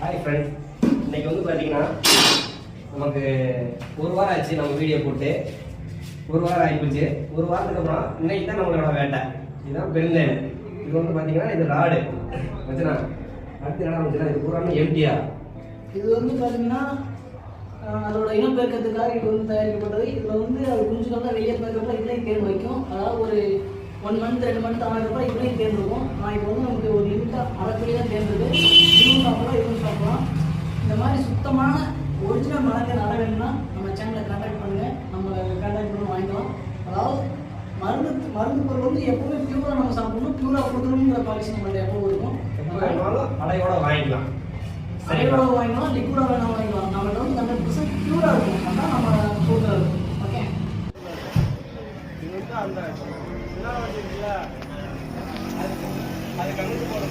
Hi friends இன்னைக்கு வந்து பார்த்தீங்கன்னா நமக்கு ஒரு வாரம் ஆச்சு நம்ம வீடியோ போட்டு. ஒரு வாரம் ஆகிப்போச்சு ஒரு வாரத்துக்கு அப்புறம் இன்னைக்கு தான் நம்மளோட வேட்டை. இதுதான் பெருந்தேன் இது வந்து பார்த்தீங்கன்னா இது ராடு. வச்சுனா அடுத்து என்ன வச்சுனா இது பூரா எம்டியா இது வந்து பார்த்தீங்கன்னா அதோட இனப்பெருக்கத்துக்காக இது வந்து தயாரிக்கப்பட்டது. இதில் வந்து அது குஞ்சுகள்லாம் வெளியே பிறக்கப்ப இதுலேயும் தேன் வைக்கும். அதாவது ஒரு ஒன் மந்த் ரெண்டு மந்த் ஆகிறப்ப இதுலேயும் தேர்ந்துருக்கும் இருக்கும். ஆனால் இப்போ வந்து நமக்கு ஒரு லிமிட்டாக சுத்தமான ஒரிஜினல் மரத்தை நட வேணும்னா நம்ம சேனலை கான்டாக்ட் பண்ணுங்கள் நம்ம கான்டாக்ட் பண்ணி வாங்கிக்கலாம். அதாவது மருந்து மருந்து பொருள் வந்து எப்பவுமே பியூராக நம்ம சாப்பிடணும். பியூராக கொடுக்கணுங்கிற பாலிசி நம்மள்ட்ட எப்பவும் இருக்கும். எப்போ வேணாலும் அடையோட வாங்கிக்கலாம். சரிங்களா வாங்கிக்கலாம் லிக்விடா வேணா வாங்கிக்கலாம். நம்மள்ட்ட வந்து ஹண்ட்ரட் பர்சன்ட் பியூரா இருக்கும். அதான் நம்ம கொடுக்குறது ஓகே அந்த அது அது கண்ணுக்கு போட